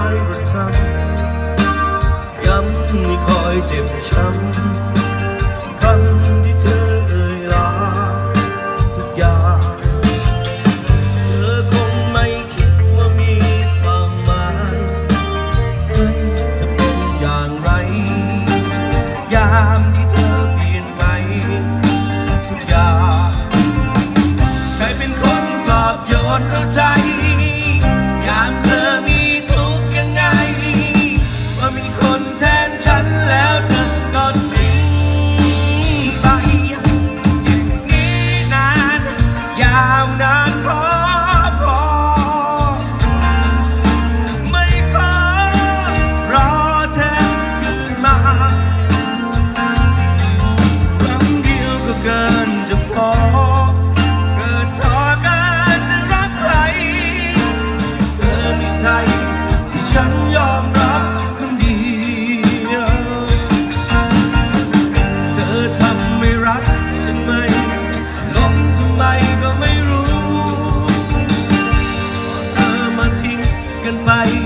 ายกระทำย้ำให้คอยเจ็บช้ำคำที่เธอเอ่ยลาทุกอย่างเธอคงไม่คิดว่ามีความหมายไม่จะเป็นอย่างไร ยามที่เธอเปลี่ยนไปทุกอย่างใครเป็นคนกลับโยนเอาใจ vai